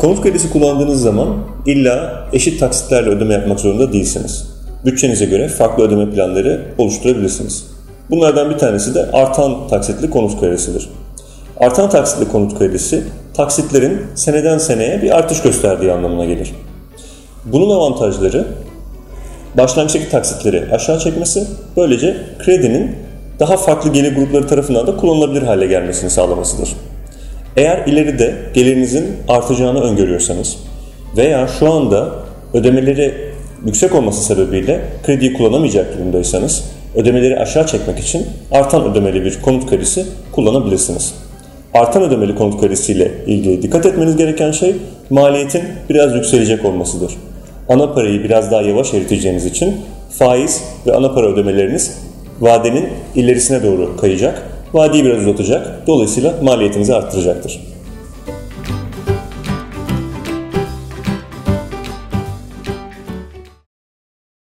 Konut kredisi kullandığınız zaman illa eşit taksitlerle ödeme yapmak zorunda değilsiniz. Bütçenize göre farklı ödeme planları oluşturabilirsiniz. Bunlardan bir tanesi de artan taksitli konut kredisidir. Artan taksitli konut kredisi taksitlerin seneden seneye bir artış gösterdiği anlamına gelir. Bunun avantajları başlangıçtaki taksitleri aşağı çekmesi, böylece kredinin daha farklı gelir grupları tarafından da kullanılabilir hale gelmesini sağlamasıdır. Eğer ileride gelirinizin artacağını öngörüyorsanız veya şu anda ödemeleri yüksek olması sebebiyle krediyi kullanamayacak durumdaysanız ödemeleri aşağı çekmek için artan ödemeli bir konut kredisi kullanabilirsiniz. Artan ödemeli konut kredisiyle ilgili dikkat etmeniz gereken şey maliyetin biraz yükselecek olmasıdır. Ana parayı biraz daha yavaş eriteceğiniz için faiz ve ana para ödemeleriniz vadenin ilerisine doğru kayacak, vadeyi biraz uzatacak, dolayısıyla maliyetinizi arttıracaktır.